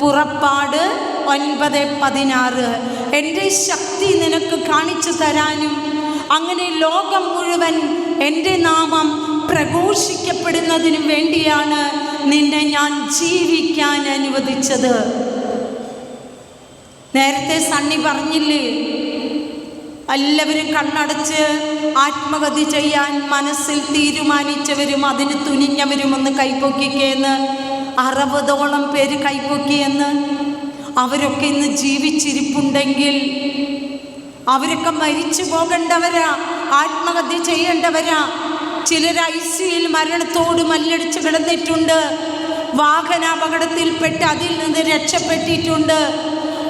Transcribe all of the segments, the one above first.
പുറപ്പാട് ഒൻപത് പതിനാറ്. എന്റെ ശക്തി നിനക്ക് കാണിച്ചു തരാനും അങ്ങനെ ലോകം മുഴുവൻ എന്റെ നാമം പ്രഘോഷിക്കപ്പെടുന്നതിനും വേണ്ടിയാണ് നിന്നെ ഞാൻ ജീവിക്കാൻ അനുവദിച്ചത്. നേരത്തെ സണ്ണി പറഞ്ഞില്ലേ എല്ലാവരും കണ്ണടച്ച് ആത്മഗതി ചെയ്യാൻ മനസ്സിൽ തീരുമാനിച്ചവരും അതിന് തുനിഞ്ഞവരും ഒന്ന് കൈപ്പൊക്കിക്കേന്ന് അറുപതോളം പേര് കൈപ്പൊക്കിയെന്ന് അവരൊക്കെ ഇന്ന് ജീവിച്ചിരിപ്പുണ്ടെങ്കിൽ അവരൊക്കെ മരിച്ചു പോകേണ്ടവരാ ആത്മഹത്യ ചെയ്യേണ്ടവരാ. ചിലർ ഐ സിയിൽ മരണത്തോട് മല്ലടിച്ച് കിടന്നിട്ടുണ്ട് വാഹനാപകടത്തിൽപ്പെട്ട് അതിൽ നിന്ന് രക്ഷപ്പെട്ടിട്ടുണ്ട്.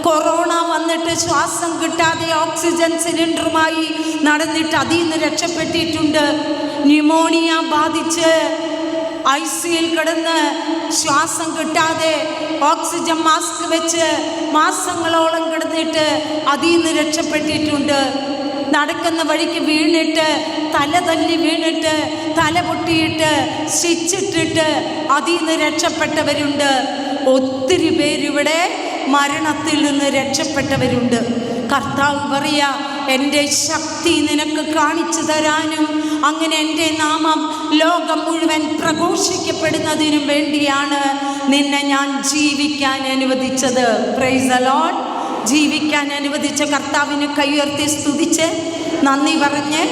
കൊറോണ വന്നിട്ട് ശ്വാസം കിട്ടാതെ ഓക്സിജൻ സിലിണ്ടറുമായി നടന്നിട്ട് അതിൽ നിന്ന് രക്ഷപ്പെട്ടിട്ടുണ്ട്. ന്യൂമോണിയ ബാധിച്ച് ഐ സിയിൽ കിടന്ന് ശ്വാസം കിട്ടാതെ ഓക്സിജൻ മാസ്ക് വെച്ച് മാസങ്ങളോളം കിടന്നിട്ട് അതിൽ നിന്ന് രക്ഷപ്പെട്ടിട്ടുണ്ട്. നടക്കുന്ന വഴിക്ക് വീണിട്ട് തല തല്ലി വീണിട്ട് തല പൊട്ടിയിട്ട് സ്റ്റിച്ചിട്ടിട്ട് അതിൽ നിന്ന് രക്ഷപ്പെട്ടവരുണ്ട്. ഒത്തിരി പേരിവിടെ മരണത്തിൽ നിന്ന് രക്ഷപ്പെട്ടവരുണ്ട്. കർത്താവ് പറയാ എന്റെ ശക്തി നിനക്ക് കാണിച്ചു തരാനും അങ്ങനെ എന്റെ നാമം ലോകം മുഴുവൻ പ്രഘോഷിക്കപ്പെടുന്നതിനും വേണ്ടിയാണ് നിന്നെ ഞാൻ ജീവിക്കാൻ അനുവദിച്ചത്. പ്രൈസ് അലോൺ ജീവിക്കാൻ അനുവദിച്ച കർത്താവിന് കൈയുയർത്തി സ്തുതിച്ച് നന്ദി പറഞ്ഞ്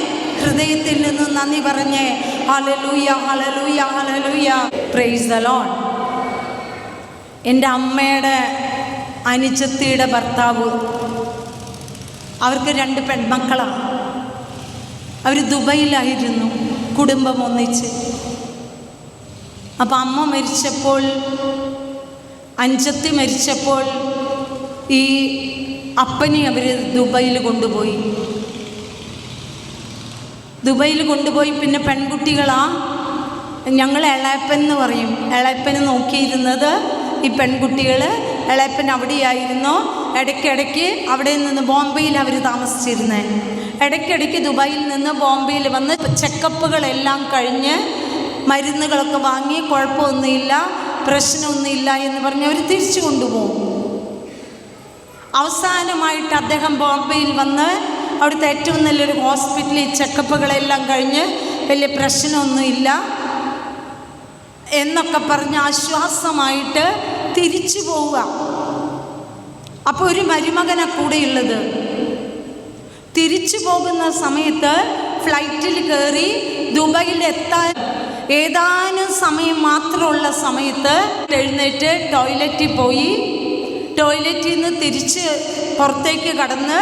ഹൃദയത്തിൽ നിന്ന് നന്ദി പറഞ്ഞ് hallelujah hallelujah hallelujah praise alone lone എന്റെ അമ്മയുടെ അനുജത്തിയുടെ ഭർത്താവ് അവർക്ക് രണ്ട് പെൺമക്കളാണ് അവർ ദുബൈയിലായിരുന്നു കുടുംബം ഒന്നിച്ച്. അപ്പം അമ്മ മരിച്ചപ്പോൾ അഞ്ചത്തി മരിച്ചപ്പോൾ ഈ അപ്പനെ അവർ ദുബൈയിൽ കൊണ്ടുപോയി. ദുബൈയിൽ കൊണ്ടുപോയി പിന്നെ പെൺകുട്ടികളാ. ഞങ്ങൾ എളയപ്പൻ എന്ന് പറയും. എളയപ്പന് നോക്കിയിരുന്നത് ഈ പെൺകുട്ടികൾ എളയപ്പൻ അവിടെയായിരുന്നു. ഇടയ്ക്കിടയ്ക്ക് അവിടെ നിന്ന് ബോംബെയിൽ അവർ താമസിച്ചിരുന്നത് ഇടയ്ക്കിടയ്ക്ക് ദുബായിൽ നിന്ന് ബോംബെയിൽ വന്ന് ചെക്കപ്പുകളെല്ലാം കഴിഞ്ഞ് മരുന്നുകളൊക്കെ വാങ്ങി കുഴപ്പമൊന്നുമില്ല പ്രശ്നമൊന്നുമില്ല എന്ന് പറഞ്ഞ് അവർ തിരിച്ചു കൊണ്ടുപോകും. അവസാനമായിട്ട് അദ്ദേഹം ബോംബെയിൽ വന്ന് അവിടുത്തെ ഏറ്റവും നല്ലൊരു ഹോസ്പിറ്റലിൽ ചെക്കപ്പുകളെല്ലാം കഴിഞ്ഞ് വലിയ പ്രശ്നമൊന്നുമില്ല എന്നൊക്കെ പറഞ്ഞ് ആശ്വാസമായിട്ട് തിരിച്ചു പോവുക. അപ്പോൾ ഒരു മരുമകനാണ് കൂടെയുള്ളത്. തിരിച്ചു പോകുന്ന സമയത്ത് ഫ്ലൈറ്റിൽ കയറി ദുബായിൽ എത്താൻ ഏതാനും സമയം മാത്രമുള്ള സമയത്ത് എഴുന്നേറ്റ് ടോയ്ലറ്റിൽ പോയി. ടോയ്ലറ്റിൽ നിന്ന് തിരിച്ച് പുറത്തേക്ക് കടന്ന്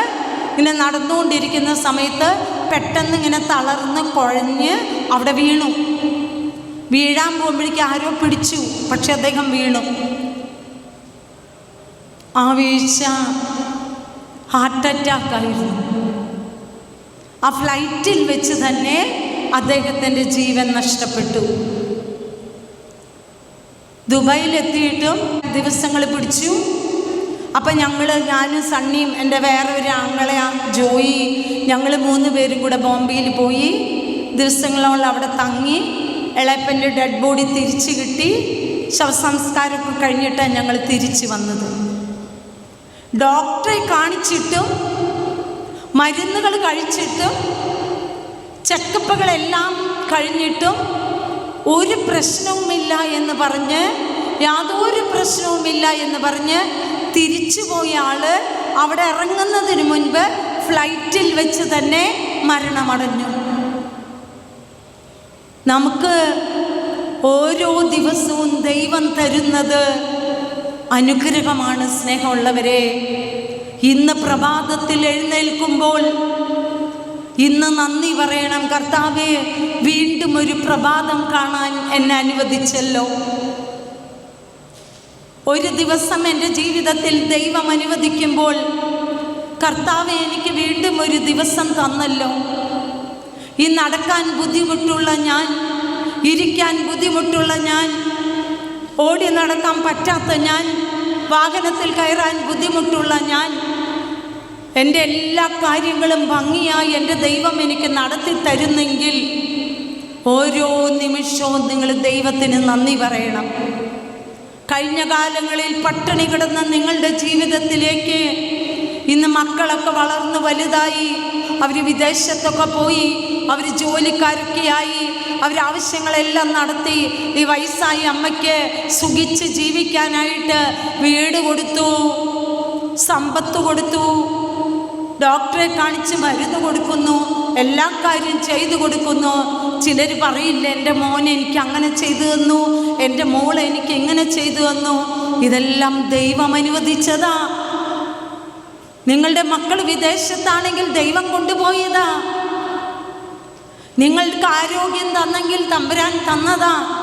ഇങ്ങനെ നടന്നുകൊണ്ടിരിക്കുന്ന സമയത്ത് പെട്ടെന്ന് ഇങ്ങനെ തളർന്ന് കുഴഞ്ഞ് അവിടെ വീണു. വീഴാൻ പോകുമ്പോഴേക്ക് ആരോ പിടിച്ചു. പക്ഷെ അദ്ദേഹം വീണു. ആ വീഴ്ച ഹാർട്ട് അറ്റാക്ക് ആയിരുന്നു. ആ ഫ്ലൈറ്റിൽ വെച്ച് തന്നെ അദ്ദേഹത്തിന്റെ ജീവൻ നഷ്ടപ്പെട്ടു. ദുബായിലെത്തിയിട്ടും ദിവസങ്ങൾ പിടിച്ചു. അപ്പം ഞങ്ങൾ ഞാനും സണ്ണിയും എന്റെ വേറെ ഒരു ആങ്ങളെ ജോയി ഞങ്ങൾ മൂന്ന് പേരും കൂടെ ബോംബെയിൽ പോയി. ദിവസങ്ങളോളം അവിടെ തങ്ങി ഇളയപ്പന്റെ ഡെഡ് ബോഡി തിരിച്ചു കിട്ടി. ശവസംസ്കാരമൊക്കെ കഴിഞ്ഞിട്ടാണ് ഞങ്ങൾ തിരിച്ചു വന്നത്. ഡോക്ടറെ കാണിച്ചിട്ടും മരുന്നുകൾ കഴിച്ചിട്ടും ചെക്കപ്പുകളെല്ലാം കഴിഞ്ഞിട്ടും ഒരു പ്രശ്നവുമില്ല എന്ന് പറഞ്ഞ് യാതൊരു പ്രശ്നവുമില്ല എന്ന് പറഞ്ഞ് തിരിച്ചു പോയ ആൾ അവിടെ ഇറങ്ങുന്നതിന് മുൻപ് ഫ്ലൈറ്റിൽ വെച്ച് തന്നെ മരണമടഞ്ഞു. നമുക്ക് ഓരോ ദിവസവും ദൈവം തരുന്നത് അനുഗ്രഹമാണ് സ്നേഹമുള്ളവരെ. ഇന്ന് പ്രഭാതത്തിൽ എഴുന്നേൽക്കുമ്പോൾ ഇന്ന് നന്ദി പറയണം. കർത്താവെ വീണ്ടും ഒരു പ്രഭാതം കാണാൻ എന്നെ അനുവദിച്ചല്ലോ. ഒരു ദിവസം എന്റെ ജീവിതത്തിൽ ദൈവം അനുവദിക്കുമ്പോൾ കർത്താവ് എനിക്ക് വീണ്ടും ഒരു ദിവസം തന്നല്ലോ. ഈ നടക്കാൻ ബുദ്ധിമുട്ടുള്ള ഞാൻ ഇരിക്കാൻ ബുദ്ധിമുട്ടുള്ള ഞാൻ ഓടി നടക്കാൻ പറ്റാത്ത ഞാൻ വാഹനത്തിൽ കയറാൻ ബുദ്ധിമുട്ടുള്ള ഞാൻ എന്റെ എല്ലാ കാര്യങ്ങളും ഭംഗിയായി എന്റെ ദൈവം എനിക്ക് നടത്തി തരുന്നെങ്കിൽ ഓരോ നിമിഷവും നിങ്ങൾ ദൈവത്തിന് നന്ദി പറയണം. കഴിഞ്ഞ കാലങ്ങളിൽ പട്ടിണി കിടന്ന നിങ്ങളുടെ ജീവിതത്തിലേക്ക് ഇന്ന് മക്കളൊക്കെ വളർന്ന് വലുതായി അവർ വിദേശത്തൊക്കെ പോയി അവർ ജോലിക്കാരൊക്കെയായി അവർ ആവശ്യങ്ങളെല്ലാം നടത്തി ഈ വയസ്സായി അമ്മയ്ക്ക് സുഖിച്ച് ജീവിക്കാനായിട്ട് വീട് കൊടുത്തു സമ്പത്ത് കൊടുത്തു ഡോക്ടറെ കാണിച്ച് മരുന്ന് കൊടുക്കുന്നു എല്ലാ കാര്യം ചെയ്തു കൊടുക്കുന്നു. ചിലർ പറയില്ല എന്റെ മോൻ എനിക്ക് അങ്ങനെ ചെയ്തു തന്നു എന്റെ മോൾ എനിക്ക് എങ്ങനെ ചെയ്തു തന്നു. ഇതെല്ലാം ദൈവം അനുവദിച്ചതാ. നിങ്ങളുടെ മക്കൾ വിദേശത്താണെങ്കിൽ ദൈവം കൊണ്ടുപോയതാ. നിങ്ങൾക്ക് ആരോഗ്യം തന്നെങ്കിൽ തമ്പുരാൻ തന്നതാ.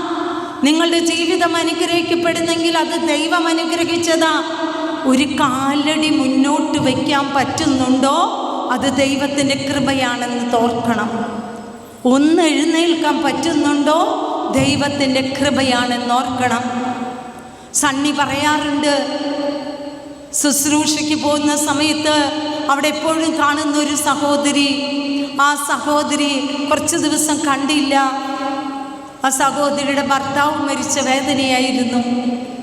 നിങ്ങളുടെ ജീവിതം അനുഗ്രഹിക്കപ്പെടുന്നെങ്കിൽ അത് ദൈവം അനുഗ്രഹിച്ചതാ. ഒരു കാലടി മുന്നോട്ട് വയ്ക്കാൻ പറ്റുന്നുണ്ടോ? അത് ദൈവത്തിന്റെ കൃപയാണെന്ന് തോർക്കണം. ഒന്ന് എഴുന്നേൽക്കാൻ പറ്റുന്നുണ്ടോ? ദൈവത്തിന്റെ കൃപയാണെന്ന് ഓർക്കണം. സണ്ണി പറയാറുണ്ട് ശുശ്രൂഷയ്ക്ക് പോകുന്ന സമയത്ത് അവിടെ എപ്പോഴും കാണുന്ന ഒരു സഹോദരി ആ സഹോദരി കുറച്ച് ദിവസം കണ്ടില്ല. ആ സഹോദരിയുടെ ഭർത്താവ് മരിച്ച വേദനയായിരുന്നു.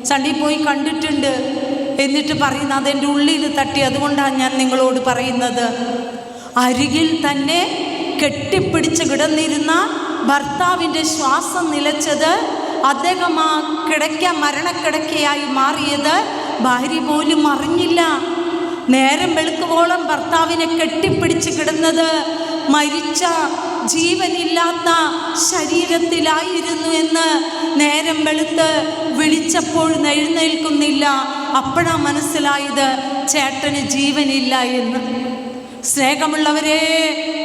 ചണ്ടി പോയി കണ്ടിട്ടുണ്ട്. എന്നിട്ട് പറയുന്ന അതെന്റെ ഉള്ളിൽ തട്ടി. അതുകൊണ്ടാണ് ഞാൻ നിങ്ങളോട് പറയുന്നത്. അരികിൽ തന്നെ കെട്ടിപ്പിടിച്ച് കിടന്നിരുന്ന ഭർത്താവിന്റെ ശ്വാസം നിലച്ചത് അദ്ദേഹം ആ കിടക്ക മരണക്കിടക്കയായി മാറിയത് ഭാര്യ പോലും അറിഞ്ഞില്ല. നേരം വെളുക്കുവോളം ഭർത്താവിനെ കെട്ടിപ്പിടിച്ച് കിടന്നത് മരിച്ച ജീവനില്ലാത്ത ശരീരത്തിലായിരുന്നു എന്ന് നേരം വെളുത്ത് വിളിച്ചപ്പോൾ എഴുന്നേൽക്കുന്നില്ല. അപ്പോഴാ മനസ്സിലായത് ചേട്ടന് ജീവനില്ല എന്ന്. സ്നേഹമുള്ളവരെ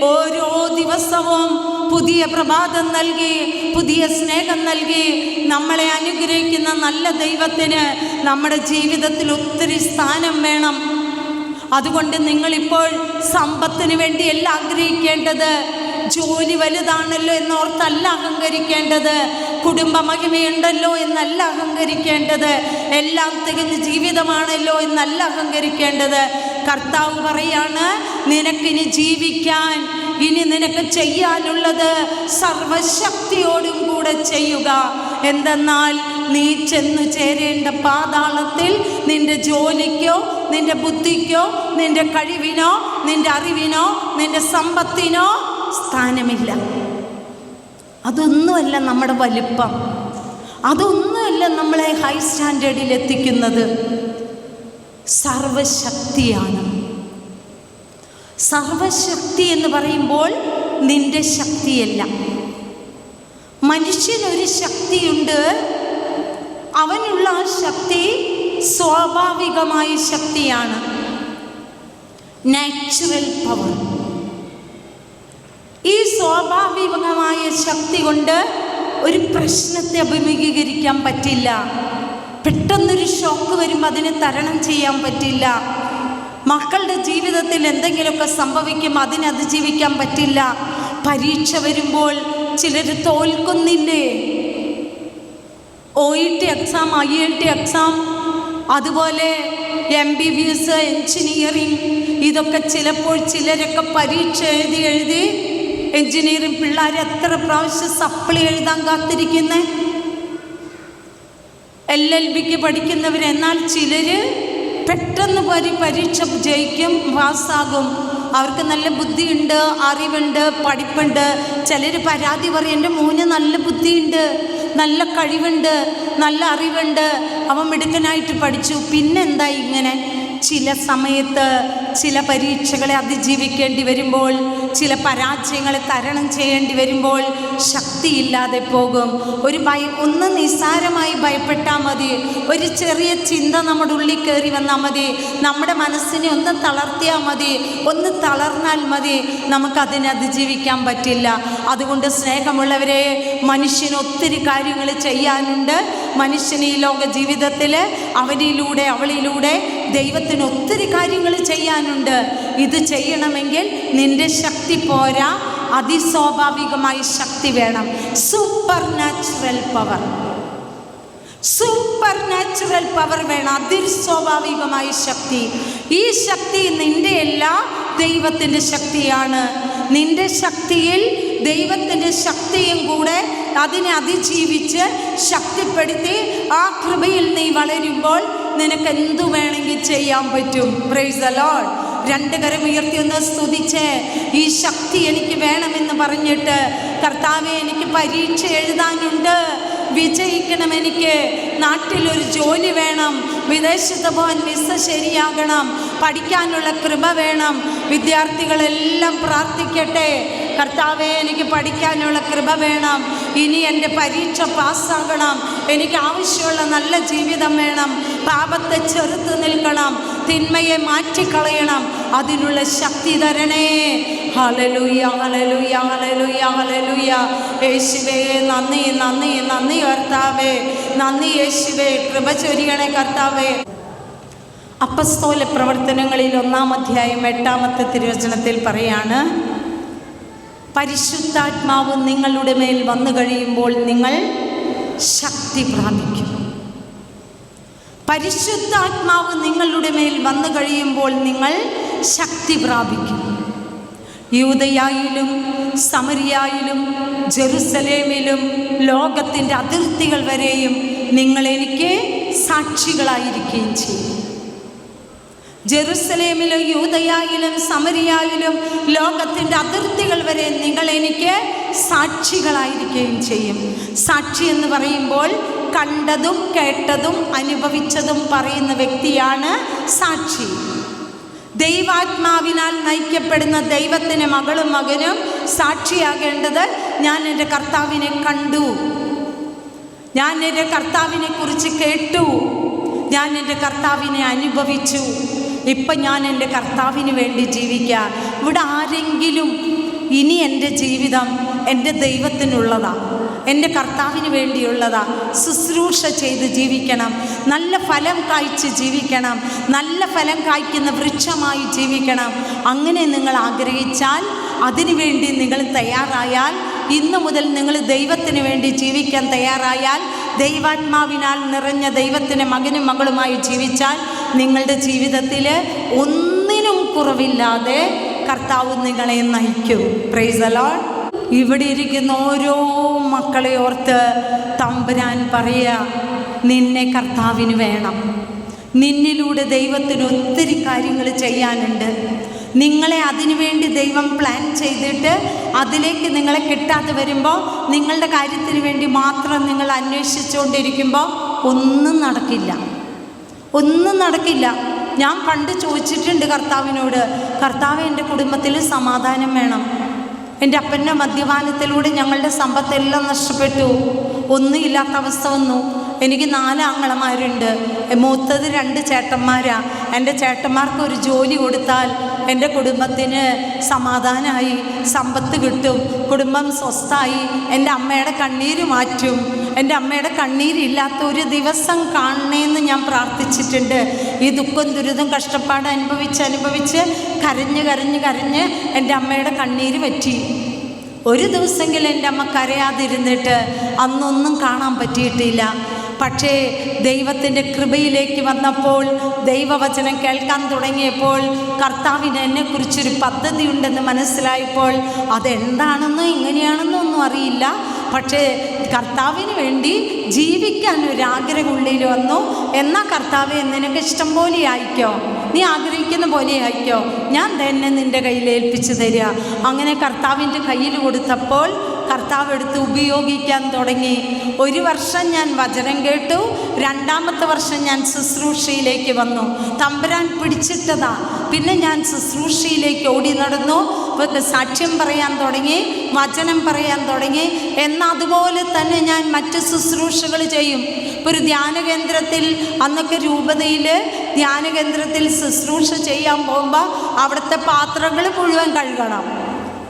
ഓരോ ദിവസവും പുതിയ പ്രഭാതം നൽകി പുതിയ സ്നേഹം നൽകി നമ്മളെ അനുഗ്രഹിക്കുന്ന നല്ല ദൈവത്തിന് നമ്മുടെ ജീവിതത്തിൽ ഒത്തിരി സ്ഥാനം വേണം. അതുകൊണ്ട് നിങ്ങളിപ്പോൾ സമ്പത്തിന് വേണ്ടിയല്ല ആഗ്രഹിക്കേണ്ടത്. ജോലി വലുതാണല്ലോ എന്നോർത്തല്ല അഹങ്കരിക്കേണ്ടത്. കുടുംബ മഹിമയുണ്ടല്ലോ എന്നല്ല അഹങ്കരിക്കേണ്ടത്. എല്ലാം തികഞ്ഞ ജീവിതമാണല്ലോ എന്നല്ല അഹങ്കരിക്കേണ്ടത്. കർത്താവ് പറയാണ് നിനക്കിനി ജീവിക്കാൻ ഇനി നിനക്ക് ചെയ്യാനുള്ളത് സർവശക്തിയോടും കൂടെ ചെയ്യുക. എന്തെന്നാൽ നീ ചെന്നു ചേരേണ്ട പാതാളത്തിൽ നിന്റെ ജോലിക്കോ നിന്റെ ബുദ്ധിക്കോ നിന്റെ കഴിവിനോ നിന്റെ അറിവിനോ നിന്റെ സമ്പത്തിനോ സ്ഥാനമില്ല. അതൊന്നുമല്ല നമ്മുടെ വലിപ്പം. അതൊന്നുമല്ല നമ്മളെ ഹൈ സ്റ്റാൻഡേർഡിൽ എത്തിക്കുന്നത്. സർവശക്തിയാണ്. സർവശക്തി എന്ന് പറയുമ്പോൾ നിന്റെ ശക്തിയല്ല. മനുഷ്യനൊരു ശക്തിയുണ്ട്. അവനുള്ള ആ ശക്തി സ്വാഭാവികമായ ശക്തിയാണ്. നാച്ചുറൽ പവർ ഈ സ്വാഭാവികമായ ശക്തി കൊണ്ട് ഒരു പ്രശ്നത്തെ അഭിമുഖീകരിക്കാൻ പറ്റില്ല. പെട്ടെന്നൊരു ഷോക്ക് വരുമ്പോൾ അതിനെ തരണം ചെയ്യാൻ പറ്റില്ല. മക്കളുടെ ജീവിതത്തിൽ എന്തെങ്കിലുമൊക്കെ സംഭവിക്കും അതിനെ അതിജീവിക്കാൻ പറ്റില്ല. പരീക്ഷ വരുമ്പോൾ ചിലർ തോൽക്കുന്നില്ലേ? O E T exam I L T exam അതുപോലെ M B B S engineering ഇതൊക്കെ ചിലപ്പോൾ ചിലരൊക്കെ പരീക്ഷ എഴുതി എഴുതി എൻജിനീയറിങ് പിള്ളേർ എത്ര പ്രാവശ്യം സപ്ലി എഴുതാൻ കാത്തിരിക്കുന്നത് എൽ എൽ ബിക്ക് പഠിക്കുന്നവർ എന്നാൽ ചിലർ പെട്ടെന്ന് പരി പരീക്ഷ ജയിക്കും പാസ്സാകും. അവർക്ക് നല്ല ബുദ്ധിയുണ്ട് അറിവുണ്ട് പഠിപ്പുണ്ട്. ചിലർ പരാതി പറയും എന്റെ മോന് നല്ല ബുദ്ധിയുണ്ട് നല്ല കഴിവുണ്ട് നല്ല അറിവുണ്ട്. അവൻ മിടുക്കനായിട്ട് പഠിച്ചു. പിന്നെന്താ ഇങ്ങനെ? ചില സമയത്ത് ചില പരീക്ഷകളെ അതിജീവിക്കേണ്ടി വരുമ്പോൾ ചില പരാജയങ്ങളെ തരണം ചെയ്യേണ്ടി വരുമ്പോൾ ശക്തിയില്ലാതെ പോകും. ഒരു ഭയ ഒന്ന് നിസ്സാരമായി ഭയപ്പെട്ടാൽ മതി. ഒരു ചെറിയ ചിന്ത നമ്മുടെ ഉള്ളിൽ കയറി വന്നാൽ മതി. നമ്മുടെ മനസ്സിനെ ഒന്ന് തളർത്തിയാൽ മതി. ഒന്ന് തളർന്നാൽ മതി. നമുക്കതിനെ അതിജീവിക്കാൻ പറ്റില്ല. അതുകൊണ്ട് സ്നേഹമുള്ളവരെ മനുഷ്യന് ഒത്തിരി കാര്യങ്ങൾ ചെയ്യാനുണ്ട്. മനുഷ്യന് ഈ ലോക ജീവിതത്തിൽ അവനിലൂടെ അവളിലൂടെ ദൈവത്തിന് ഒത്തിരി കാര്യങ്ങൾ ചെയ്യാനുണ്ട്. ഇത് ചെയ്യണമെങ്കിൽ നിന്റെ ശക്തി പോരാ. അതിസ്വാഭാവികമായ ശക്തി വേണം. Supernatural power supernatural power വേണം. അതിസ്വാഭാവികമായ ശക്തി. ഈ ശക്തി നിന്റെ എല്ലാ ദൈവത്തിന്റെ ശക്തിയാണ്. നിന്റെ ശക്തിയിൽ ദൈവത്തിന്റെ ശക്തിയും കൂടെ അതിനെ അതിജീവിച്ച് ശക്തിപ്പെടുത്തി ആ കൃപയിൽ നീ വളരുമ്പോൾ നിനക്ക് എന്തു വേണമെങ്കിൽ ചെയ്യാൻ പറ്റും? പ്രൈസ് ലോഡ് രണ്ട് കരം ഉയർത്തി ഒന്ന് സ്തുതിച്ച് ഈ ശക്തി എനിക്ക് വേണമെന്ന് പറഞ്ഞിട്ട് കർത്താവെ എനിക്ക് പരീക്ഷ എഴുതാനുണ്ട്. വിജയിക്കണം എനിക്ക്. നാട്ടിലൊരു ജോലി വേണം. വിദേശത്ത് പോകാൻ വിസ ശരിയാകണം. പഠിക്കാനുള്ള കൃപ വേണം. വിദ്യാർത്ഥികളെല്ലാം പ്രാർത്ഥിക്കട്ടെ. കർത്താവെ എനിക്ക് പഠിക്കാനുള്ള കൃപ വേണം. ഇനി എന്റെ പരീക്ഷ പാസ്സാകണം. എനിക്ക് ആവശ്യമുള്ള നല്ല ജീവിതം വേണം. പാപത്തെ ചെറുത്ത് നിൽക്കണം. തിന്മയെ മാറ്റിക്കളയണം. അതിനുള്ള ശക്തി തരണേ. ഹലലുയ ഹലലുയ ഹലലുയ ഹലലുയ യേശുവേ നന്ദി നന്ദി നന്ദി കർത്താവേ. നന്ദി യേശുവേ. കൃപ ചൊരിയണേ കർത്താവേ. അപ്പസ്തോല പ്രവർത്തനങ്ങളിൽ ഒന്നാം അധ്യായം എട്ടാമത്തെ തിരുവചനത്തിൽ പറയാണ് പരിശുദ്ധാത്മാവ് നിങ്ങളുടെ മേൽ വന്നു കഴിയുമ്പോൾ നിങ്ങൾ ശക്തി പ്രാപിക്കും. പരിശുദ്ധാത്മാവ് നിങ്ങളുടെ മേൽ വന്നു കഴിയുമ്പോൾ നിങ്ങൾ ശക്തി പ്രാപിക്കും. യൂതയായിലും സമരിയായിലും ജെറുസലേമിലും ലോകത്തിന്റെ അതിർത്തികൾ വരെയും നിങ്ങൾ എനിക്ക് സാക്ഷികളായിരിക്കുകയും ചെയ്യും. ജെറുസലേമിലും യൂതയായിലും സമരിയായിലും ലോകത്തിന്റെ അതിർത്തികൾ വരെ നിങ്ങൾ എനിക്ക് സാക്ഷികളായിരിക്കുകയും ചെയ്യും. സാക്ഷി എന്ന് പറയുമ്പോൾ കണ്ടതും കേട്ടതും അനുഭവിച്ചതും പറയുന്ന വ്യക്തിയാണ് സാക്ഷി. ദൈവാത്മാവിനാൽ നയിക്കപ്പെടുന്ന ദൈവത്തിന് മകളും മകനും സാക്ഷിയാകേണ്ടത് ഞാൻ എന്റെ കർത്താവിനെ കണ്ടു. ഞാൻ എന്റെ കർത്താവിനെ കുറിച്ച് കേട്ടു. ഞാൻ എന്റെ കർത്താവിനെ അനുഭവിച്ചു. ഇപ്പം ഞാൻ എന്റെ കർത്താവിന് വേണ്ടി ജീവിക്കുക. ഇവിടെ ആരെങ്കിലും ഇനി എന്റെ ജീവിതം എന്റെ ദൈവത്തിനുള്ളതാണ് എന്റെ കർത്താവിന് വേണ്ടിയുള്ളതാ. ശുശ്രൂഷ ചെയ്ത് ജീവിക്കണം. നല്ല ഫലം കായ്ച്ച് ജീവിക്കണം. നല്ല ഫലം കായ്ക്കുന്ന വൃക്ഷമായി ജീവിക്കണം. അങ്ങനെ നിങ്ങൾ ആഗ്രഹിച്ചാൽ അതിനുവേണ്ടി നിങ്ങൾ തയ്യാറായാൽ ഇന്നു മുതൽ നിങ്ങൾ ദൈവത്തിന് വേണ്ടി ജീവിക്കാൻ തയ്യാറായാൽ ദൈവാത്മാവിനാൽ നിറഞ്ഞ ദൈവത്തിന്റെ മകനും മകളുമായി ജീവിച്ചാൽ നിങ്ങളുടെ ജീവിതത്തിൽ ഒന്നിനും കുറവില്ലാതെ കർത്താവ് നിങ്ങളെ നയിക്കും. പ്രൈസ് അലോൺ ഇവിടെ ഇരിക്കുന്ന ഓരോ മക്കളെ ഓർത്ത് തമ്പുരാൻ പറയുക നിന്നെ കർത്താവിന് വേണം. നിന്നിലൂടെ ദൈവത്തിന് ഒത്തിരി കാര്യങ്ങൾ ചെയ്യാനുണ്ട്. നിങ്ങളെ അതിനുവേണ്ടി ദൈവം പ്ലാൻ ചെയ്തിട്ട് അതിലേക്ക് നിങ്ങളെ കിട്ടാതെ വരുമ്പോൾ നിങ്ങളുടെ കാര്യത്തിന് വേണ്ടി മാത്രം നിങ്ങൾ അന്വേഷിച്ചുകൊണ്ടിരിക്കുമ്പോൾ ഒന്നും നടക്കില്ല. ഒന്നും നടക്കില്ല. ഞാൻ പണ്ട് ചോദിച്ചിട്ടുണ്ട് കർത്താവിനോട് കർത്താവ് എന്റെ കുടുംബത്തിൽ സമാധാനം വേണം. എന്റെ അപ്പന്റെ മദ്യപാനത്തിലൂടെ ഞങ്ങളുടെ സമ്പത്തെല്ലാം നഷ്ടപ്പെട്ടു. ഒന്നുമില്ലാത്ത അവസ്ഥ വന്നു. എനിക്ക് നാല് ആങ്ങളമാരുണ്ട്. മൂത്തത് രണ്ട് ചേട്ടന്മാരാണ് എന്റെ ചേട്ടന്മാർക്ക് ഒരു ജോലി കൊടുത്താൽ എന്റെ കുടുംബത്തിന് സമാധാനമായി സമ്പത്ത് കിട്ടും. കുടുംബം സ്വസ്ഥായി എന്റെ അമ്മയുടെ കണ്ണീര് മാറ്റും. എന്റെ അമ്മയുടെ കണ്ണീരില്ലാത്ത ഒരു ദിവസം കാണണേന്ന് ഞാൻ പ്രാർത്ഥിച്ചിട്ടുണ്ട്. ഈ ദുഃഖം ദുരിതം കഷ്ടപ്പാട് അനുഭവിച്ച് അനുഭവിച്ച് കരഞ്ഞ് കരഞ്ഞ് കരഞ്ഞ് എന്റെ അമ്മയുടെ കണ്ണീര് പറ്റി. ഒരു ദിവസമെങ്കിലും എന്റെ അമ്മ കരയാതിരുന്നിട്ട് അന്നൊന്നും കാണാൻ പറ്റിയിട്ടില്ല. പക്ഷേ ദൈവത്തിന്റെ കൃപയിലേക്ക് വന്നപ്പോൾ ദൈവവചനം കേൾക്കാൻ തുടങ്ങിയപ്പോൾ കർത്താവിന് എന്നെക്കുറിച്ചൊരു പദ്ധതി ഉണ്ടെന്ന് മനസ്സിലായപ്പോൾ അതെന്താണെന്നോ എങ്ങനെയാണെന്നോ ഒന്നും അറിയില്ല. പക്ഷേ കർത്താവിന് വേണ്ടി ജീവിക്കാൻ ഒരു ആഗ്രഹമുള്ളിൽ വന്നു. എന്നാൽ കർത്താവ് നിനക്ക് ഇഷ്ടം പോലെ ആയിക്കോ? നീ ആഗ്രഹിക്കുന്ന പോലെ ആയിക്കോ? ഞാൻ തന്നെ നിന്റെ കയ്യിൽ ഏൽപ്പിച്ചു തരിക. അങ്ങനെ കർത്താവിന്റെ കയ്യിൽ കൊടുത്തപ്പോൾ കർത്താവ് എടുത്ത് ഉപയോഗിക്കാൻ തുടങ്ങി. ഒരു വർഷം ഞാൻ വചനം കേട്ടു. രണ്ടാമത്തെ വർഷം ഞാൻ ശുശ്രൂഷയിലേക്ക് വന്നു. തമ്പുരാൻ പിടിച്ചിട്ടതാ. പിന്നെ ഞാൻ ശുശ്രൂഷയിലേക്ക് ഓടി നടന്നു. സാക്ഷ്യം പറയാൻ തുടങ്ങി വചനം പറയാൻ തുടങ്ങി. എന്നാൽ അതുപോലെ തന്നെ ഞാൻ മറ്റ് ശുശ്രൂഷകൾ ചെയ്യും. ഇപ്പോൾ ഒരു ധ്യാന കേന്ദ്രത്തിൽ അന്നൊക്കെ രൂപതയിൽ ധ്യാന കേന്ദ്രത്തിൽ ശുശ്രൂഷ ചെയ്യാൻ പോകുമ്പോൾ അവിടുത്തെ പാത്രങ്ങൾ മുഴുവൻ കഴുകണം.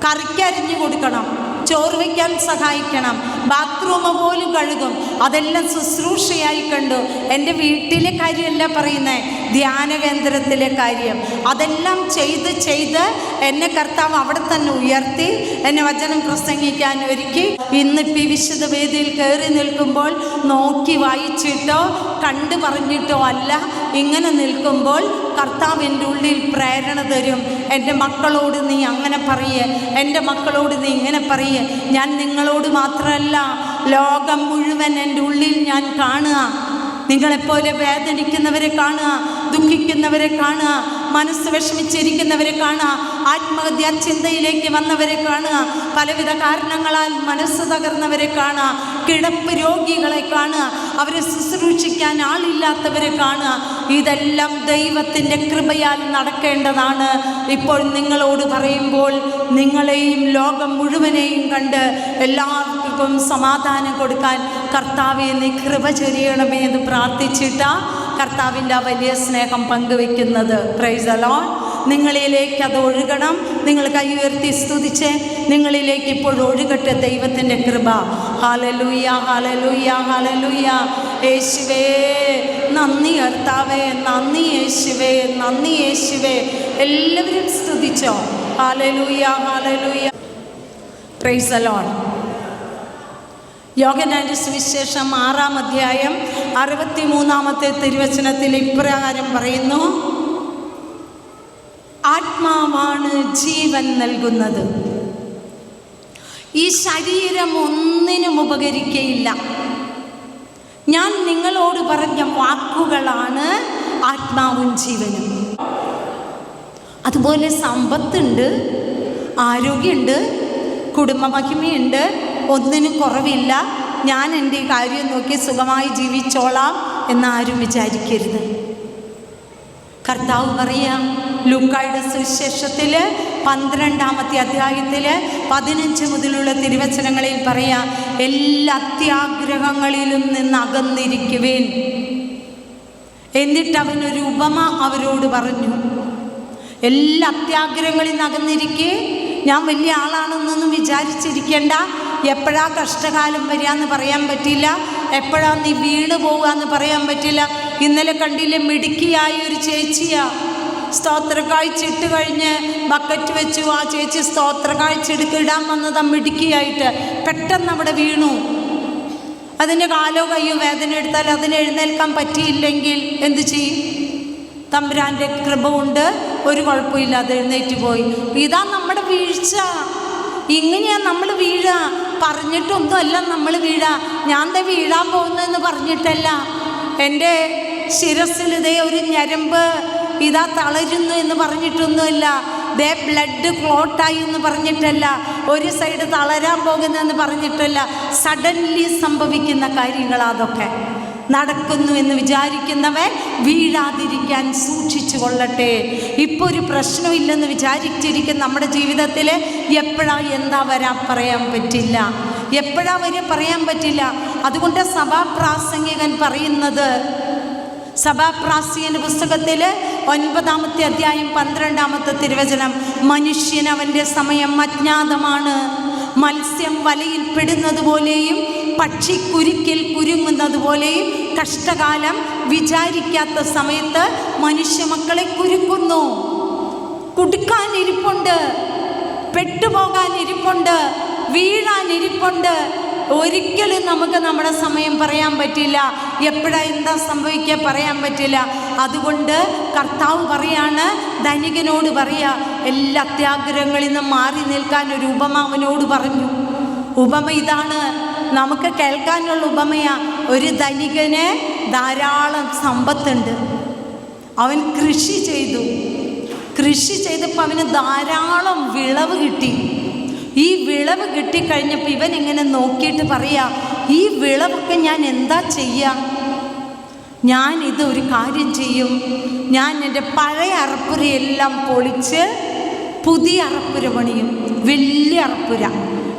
കറിക്കരിഞ്ഞു കൊടുക്കണം. ചോറ് വയ്ക്കാൻ സഹായിക്കണം. ബാത്റൂം പോലും കഴുകും. അതെല്ലാം ശുശ്രൂഷയായി കണ്ടു. എന്റെ വീട്ടിലെ കാര്യമല്ല പറയുന്നത് ധ്യാന കേന്ദ്രത്തിലെ കാര്യം. അതെല്ലാം ചെയ്ത് ചെയ്ത് എന്നെ കർത്താവ് അവിടെ തന്നെ ഉയർത്തി. എന്നെ വചനം പ്രസംഗിക്കാൻ ഒരുക്കി. ഇന്നിപ്പോൾ ഈ വിശുദ്ധ വേദിയിൽ കയറി നിൽക്കുമ്പോൾ നോക്കി വായിച്ചിട്ടോ കണ്ടു പറഞ്ഞിട്ടോ അല്ല. ഇങ്ങനെ നിൽക്കുമ്പോൾ കർത്താവ് എന്റെ ഉള്ളിൽ പ്രേരണ തരും. എന്റെ മക്കളോട് നീ അങ്ങനെ പറയേ. എന്റെ മക്കളോട് നീ ഇങ്ങനെ പറയേ. പറയേ ഞാൻ നിങ്ങളോട് മാത്രമല്ല ലോകം മുഴുവൻ എന്റെ ഉള്ളിൽ ഞാൻ കാണുക. നിങ്ങളെപ്പോലെ വേദനിക്കുന്നവരെ കാണുക ദുഃഖിക്കുന്നവരെ കാണുക മനസ്സ് വിഷമിച്ചിരിക്കുന്നവരെ കാണുക ആത്മഹത്യാ ചിന്തയിലേക്ക് വന്നവരെ കാണുക പലവിധ കാരണങ്ങളാൽ മനസ്സ് തകർന്നവരെ കാണുക കിടപ്പ് രോഗികളെ കാണുക അവരെ ശുശ്രൂഷിക്കാൻ ആളില്ലാത്തവരെ കാണുക ഇതെല്ലാം ദൈവത്തിന്റെ കൃപയാൽ നടക്കേണ്ടതാണ്. ഇപ്പോൾ നിങ്ങളോട് പറയുമ്പോൾ നിങ്ങളെയും ലോകം മുഴുവനെയും കണ്ട് എല്ലാവർക്കും സമാധാനം കൊടുക്കാൻ കർത്താവെ നീ കൃപ ചൊരിയണമേ എന്ന് പ്രാർത്ഥിച്ചിട്ട കർത്താവിന്റെ ആ വലിയ സ്നേഹം പങ്കുവെക്കുന്നത് പ്രൈസ് അലോൺ നിങ്ങളിലേക്ക് അത് ഒഴുകണം. നിങ്ങൾ കൈ ഉയർത്തി സ്തുതിച്ച്. നിങ്ങളിലേക്ക് ഇപ്പോൾ ഒഴുകട്ടെ ദൈവത്തിന്റെ കൃപ. ഹാലലൂയ ഹാലലൂയ ഹാലലൂയ യേശുവേ നന്ദി കർത്താവേ നന്ദി യേശുവേ നന്ദി യേശുവേ. എല്ലാവരും സ്തുതിച്ചോ. ഹാലലൂയ ഹാലലൂയ പ്രൈസ് അലോൺ യോഗനാന്റെ സുവിശേഷം ആറാം അധ്യായം അറുപത്തി മൂന്നാമത്തെ തിരുവചനത്തിൽ ഇപ്രകാരം പറയുന്നു. ആത്മാവാണ് ജീവൻ നൽകുന്നത്. ഈ ശരീരം ഒന്നിനും ഉപകരിക്കയില്ല. ഞാൻ നിങ്ങളോട് പറഞ്ഞ വാക്കുകളാണ് ആത്മാവും ജീവനും. അതുപോലെ സമ്പത്തുണ്ട് ആരോഗ്യമുണ്ട് കുടുംബമഹിമയുണ്ട് ഒന്നിനും കുറവില്ല. ഞാൻ എന്റെ ഈ കാര്യം നോക്കി സുഖമായി ജീവിച്ചോളാം എന്നാരും വിചാരിക്കരുത്. കർത്താവ് പറയാം ലുക്കായുടെ സുവിശേഷത്തിൽ പന്ത്രണ്ടാമത്തെ അധ്യായത്തിൽ പതിനഞ്ച് മുതലുള്ള തിരുവചനങ്ങളിൽ പറയാം എല്ലാ അത്യാഗ്രഹങ്ങളിലും നിന്ന് അകന്നിരിക്കുവേൻ. എന്നിട്ട് അവനൊരു ഉപമ അവരോട് പറഞ്ഞു എല്ലാ അത്യാഗ്രഹങ്ങളിൽ നിന്ന് അകന്നിരിക്കെ. ഞാൻ വലിയ ആളാണെന്നൊന്നും വിചാരിച്ചിരിക്കേണ്ട. എപ്പോഴാ കഷ്ടകാലം വരിക എന്ന് പറയാൻ പറ്റില്ല. എപ്പോഴാ നീ വീണ് പോവുക എന്ന് പറയാൻ പറ്റില്ല. ഇന്നലെ കണ്ടില്ല മിടുക്കിയായ ഒരു ചേച്ചിയാ. സ്തോത്ര കാഴ്ചയിട്ട് കഴിഞ്ഞ് ബക്കറ്റ് വെച്ചു ആ ചേച്ചി സ്തോത്ര കാഴ്ച എടുക്ക ഇടാൻ വന്നതാ മിടുക്കിയായിട്ട്. പെട്ടെന്ന് അവിടെ വീണു. അതിന്റെ കാലോ കയ്യോ വേദന എടുത്താൽ അതിന് എഴുന്നേൽക്കാൻ പറ്റിയില്ലെങ്കിൽ എന്ത് ചെയ്യും? തമ്പുരാന്റെ കൃപ കൊണ്ട് ഒരു കുഴപ്പമില്ലാതെ എഴുന്നേറ്റ് പോയി. ഇതാ നമ്മുടെ വീഴ്ച. ഇങ്ങനെയാ നമ്മൾ വീഴ. പറഞ്ഞിട്ടൊന്നുമല്ല നമ്മൾ വീഴ. ഞാൻ ദേ വീഴാൻ പോകുന്നതെന്ന് പറഞ്ഞിട്ടല്ല. എന്റെ ശിരസിൽ ഇതേ ഒരു ഞരമ്പ് ഇതാ തളരുന്നു എന്ന് പറഞ്ഞിട്ടൊന്നുമല്ല. ദേ ബ്ലഡ് ക്ലോട്ടായി എന്ന് പറഞ്ഞിട്ടല്ല. ഒരു സൈഡ് തളരാൻ പോകുന്നതെന്ന് പറഞ്ഞിട്ടല്ല. സഡൻലി സംഭവിക്കുന്ന കാര്യങ്ങളാ അതൊക്കെ. നടക്കുന്നു എന്ന് വിചാരിക്കുന്നവൻ വീഴാതിരിക്കാൻ സൂക്ഷിച്ചു കൊള്ളട്ടെ. ഇപ്പോൾ ഒരു പ്രശ്നമില്ലെന്ന് വിചാരിച്ചിരിക്കുന്ന നമ്മുടെ ജീവിതത്തിൽ എപ്പോഴാ എന്താ വരാൻ പറയാൻ പറ്റില്ല. എപ്പോഴാ വരെ പറയാൻ പറ്റില്ല. അതുകൊണ്ട് സഭാപ്രാസംഗികൻ പറയുന്നത് സഭാപ്രാസിയന്റെ പുസ്തകത്തിൽ ഒൻപതാമത്തെ അധ്യായം പന്ത്രണ്ടാമത്തെ തിരുവചനം മനുഷ്യൻ അവന്റെ സമയം അജ്ഞാതമാണ്. മത്സ്യം വലയിൽ പെടുന്നത് പോലെയും പക്ഷി കുരുക്കിൽ കുരുങ്ങുന്നത് പോലെയും കഷ്ടകാലം വിചാരിക്കാത്ത സമയത്ത് മനുഷ്യ മക്കളെ കുരുക്കുന്നു കുടുക്കാൻ ഇരിപ്പുണ്ട് പെട്ടുപോകാൻ ഇരിപ്പുണ്ട് വീഴാൻ ഇരിപ്പുണ്ട് ഒരിക്കലും നമുക്ക് നമ്മുടെ സമയം പറയാൻ പറ്റില്ല. എപ്പോഴാ എന്താ സംഭവിക്കുക പറയാൻ പറ്റില്ല. അതുകൊണ്ട് കർത്താവ് പറയാണ് ധനികനോട് പറയുക എല്ലാ അത്യാഗ്രഹങ്ങളിൽ നിന്നും മാറി നിൽക്കാൻ ഒരു ഉപമ അവനോട് പറഞ്ഞു. ഉപമ ഇതാണ്. നമുക്ക് കേൾക്കാനുള്ള ഉപമയാ. ഒരു ധനികന് ധാരാളം സമ്പത്തുണ്ട്. അവൻ കൃഷി ചെയ്തു. കൃഷി ചെയ്തപ്പോൾ അവന് ധാരാളം വിളവ് കിട്ടി. ഈ വിളവ് കിട്ടിക്കഴിഞ്ഞപ്പോൾ ഇവൻ ഇങ്ങനെ നോക്കിയിട്ട് പറയാ ഈ വിളവൊക്കെ ഞാൻ എന്താ ചെയ്യുക ഞാൻ ഇത് ഒരു കാര്യം ചെയ്യും. ഞാൻ എന്റെ പഴയ അറപ്പുരയെല്ലാം പൊളിച്ച് പുതിയ അറപ്പുര പണിയും വലിയ അറപ്പുര.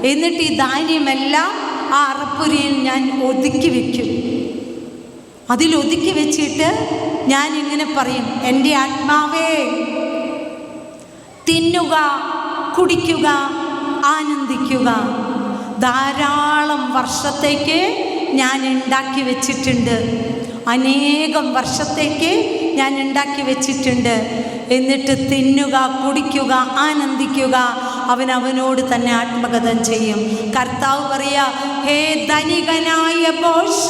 എന്നിട്ട് ഈ ധാന്യമെല്ലാം ആ അറപ്പുരിയിൽ ഞാൻ ഒതുക്കി വെക്കും. അതിൽ ഒതുക്കി വെച്ചിട്ട് ഞാൻ ഇങ്ങനെ പറയും എന്റെ ആത്മാവേ തിന്നുക കുടിക്കുക ആനന്ദിക്കുക. ധാരാളം വർഷത്തേക്ക് ഞാൻ ഉണ്ടാക്കി വെച്ചിട്ടുണ്ട്. അനേകം വർഷത്തേക്ക് ഞാൻ ഉണ്ടാക്കി വെച്ചിട്ടുണ്ട്. എന്നിട്ട് തിന്നുക കുടിക്കുക ആനന്ദിക്കുക അവൻ അവനോട് തന്നെ ആത്മകഥം ചെയ്യും. കർത്താവ് പറയാ ഹേ ധനികനായ ബോഷ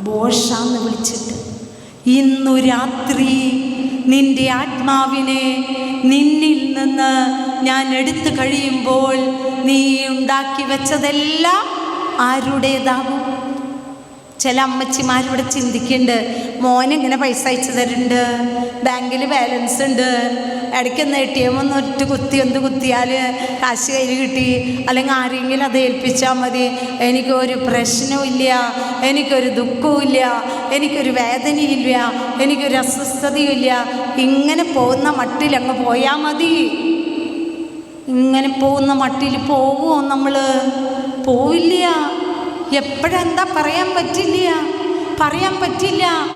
ബോഷ എന്ന് വിളിച്ചിട്ട് ഇന്നു രാത്രി നിന്റെ ആത്മാവിനെ നിന്നിൽ നിന്ന് ഞാൻ എടുത്തു കഴിയുമ്പോൾ നീ ഉണ്ടാക്കി വെച്ചതെല്ലാം ആരുടേതാകും. ചില അമ്മച്ചിമാരിവിടെ ചിന്തിക്കുന്നുണ്ട് മോൻ ഇങ്ങനെ പൈസ അയച്ചു തരുന്നുണ്ട് ബാങ്കിൽ ബാലൻസ് ഉണ്ട് ഇടയ്ക്കൊന്ന് എ ടി എം ഒന്ന് ഒറ്റ കുത്തി ഒന്ന് കുത്തിയാൽ കാശ് കയ്യിൽ കിട്ടി അല്ലെങ്കിൽ ആരെങ്കിലും അത് ഏൽപ്പിച്ചാൽ മതി എനിക്കൊരു പ്രശ്നവുമില്ല എനിക്കൊരു ദുഃഖവുമില്ല എനിക്കൊരു വേദനയില്ല എനിക്കൊരു അസ്വസ്ഥതയില്ല ഇങ്ങനെ പോകുന്ന മട്ടിൽ അങ്ങ് പോയാൽ മതി. ഇങ്ങനെ പോകുന്ന മട്ടിൽ പോവുമോ നമ്മൾ പോവില്ല. എപ്പോഴെന്താ പറയാൻ പറ്റില്ല? പറയാൻ പറ്റില്ല.